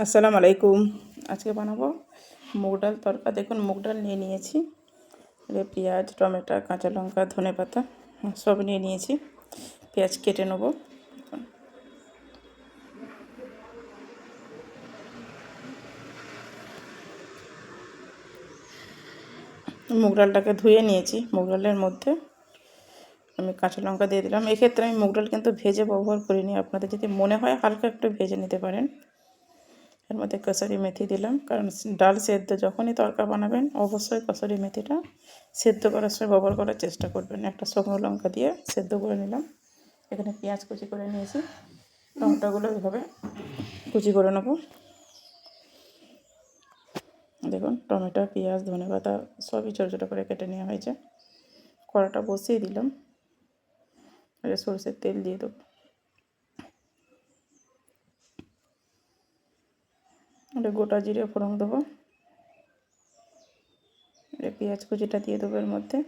আসসালামু আলাইকুম। আজকে বানাবো মুগ ডাল তরকা। দেখুন, মুগ ডাল নিয়ে নিয়েছি। এবার পেঁয়াজ, টমেটো, কাঁচা লঙ্কা, ধনে পাতা সব নিয়ে নিয়েছি। পেঁয়াজ কেটে নেব। মুগ ডালটাকে ধুয়ে নিয়েছি। মুগ ডালের মধ্যে আমি কাঁচা লঙ্কা দিয়ে দিলাম। এক্ষেত্রে আমি মুগ ডাল কিন্তু ভেজে ব্যবহার করিনি। আপনাদের যদি মনে হয় হালকা একটু ভেজে নিতে পারেন। এর মধ্যে কসুরি মেথি দিলাম। কারণ ডাল সেদ্ধ যখনই তরকা বানাবেন, অবশ্যই কসুরি মেথিটা সেদ্ধ করার সময় ব্যবহার করার চেষ্টা করবেন। একটা শুকনো লঙ্কা দিয়ে সেদ্ধ করে নিলাম। এখানে পেঁয়াজ কুচি করে নিয়েছি। টমেটোগুলো এইভাবে কুচি করে নেব। দেখুন, টমেটো, পেঁয়াজ, ধনে পাতা সবই ছোটো ছোটো করে কেটে নেওয়া হয়েছে। কড়াটা বসিয়ে দিলাম। সরষের তেল দিয়ে দেবো। এটা গোটা জিরে ফোড়ন দেবো। এটা পেঁয়াজ কুচিটা দিয়ে দেবো এর মধ্যে।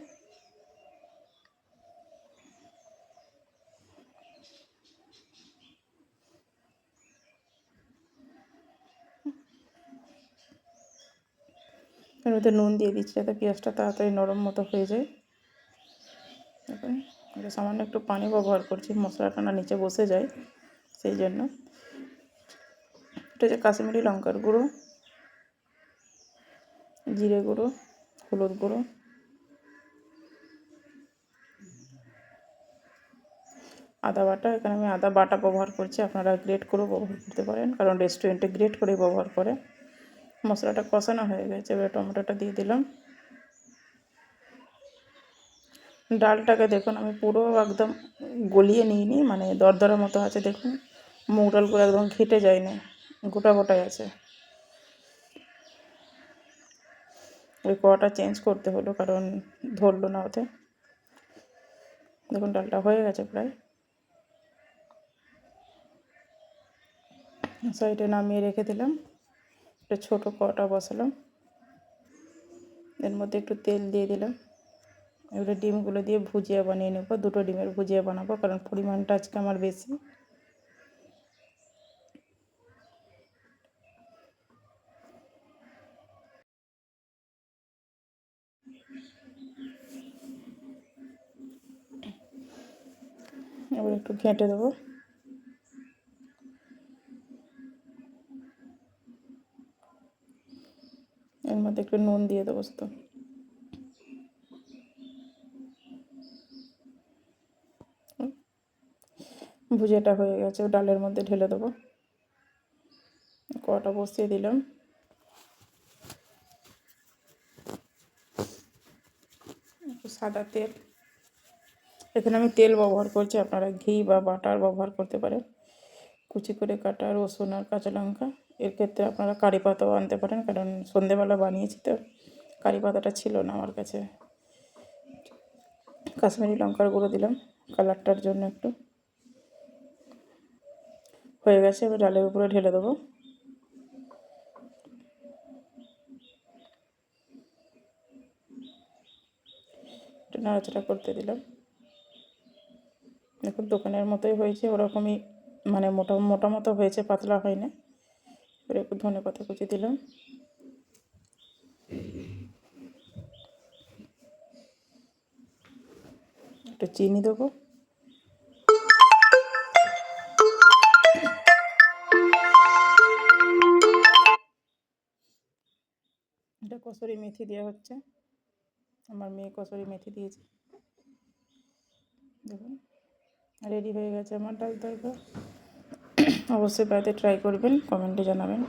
এর মধ্যে নুন দিয়ে দিচ্ছি যাতে পেঁয়াজটা তাড়াতাড়ি নরম মতো হয়ে যায়। এটা সামান্য একটু পানি ব্যবহার করছি, মশলাটা না নিচে বসে যায়, সেই জন্য। হচ্ছে কাশ্মীরি লঙ্কার গুঁড়ো, জিরে গুঁড়ো, হলুদ গুঁড়ো। আদা বাটা, এখানে আমি আদা বাটা ব্যবহার করছি, আপনারা গ্রেট করেও ব্যবহার করতে পারেন, কারণ রেস্টুরেন্টে গ্রেট করে ব্যবহার করে। মশলাটা কষানো হয়ে গেছে, এবার টমেটোটা দিয়ে দিলাম। ডালটাকে দেখুন, আমি পুরো একদম গলিয়ে নিইনি মানে দরদরের মতো আছে, দেখুন। মুগ ডালগুলো একদম ঘেটে যায়নি। গোটা গোটাই আছে। ওই কড়াটা চেঞ্জ করতে হলো, কারণ ধরলো না ওতে। দেখুন, ডালটা হয়ে গেছে প্রায়। সাইডে নামিয়ে রেখে দিলাম। একটা ছোটো কড়া বসালাম। এর মধ্যে একটু তেল দিয়ে দিলাম। এবারে ডিমগুলো দিয়ে ভুজিয়া বানিয়ে নেব। দুটো ডিমের ভুজিয়া বানাবো, কারণ পরিমাণটা আজকে আমার বেশি। এবার একটু ঘেঁটে দেবো। এর মধ্যে একটু নুন দিয়ে দেবো তো। ভুজেটা হয়ে গেছে ডালের মধ্যে ঢেলে দেবো। কটা বসিয়ে দিলাম। সাদা তেল। এখানে আমি তেল ব্যবহার করছি, আপনারা ঘি বা বাটার ব্যবহার করতে পারেন। কুচি করে কাটা রসুন আর কাঁচা লঙ্কা, এর ক্ষেত্রে আপনারা কারি পাতাও আনতে পারেন, কারণ সন্ধেবেলা বানিয়েছি তো, কারি পাতাটা ছিল না আমার কাছে। কাশ্মীরি লঙ্কার গুঁড়ো দিলাম, কালারটার জন্য একটু। হয়ে গেছে, এবার ডালের উপরে ঢেলে দেবো। একটু নাড়াচাড়া করতে দিলাম। দেখুন দোকানের মতোই হয়েছে, ওরকমই মানে মোটা মোটা মতো হয়েছে, পাতলা হয় না এবার একটু ধনে পাতা কুচি দিলাম। একটু চিনি দেবো। এটা কসুরি মেথি দেওয়া হচ্ছে। আমার মেয়ে কসুরি মেথি দিয়েছে। দেখুন। রেডি হয়ে গেছে আমার ডাল তরকা। অবশ্যই বাড়িতে ট্রাই করবেন কমেন্টে জানাবেন।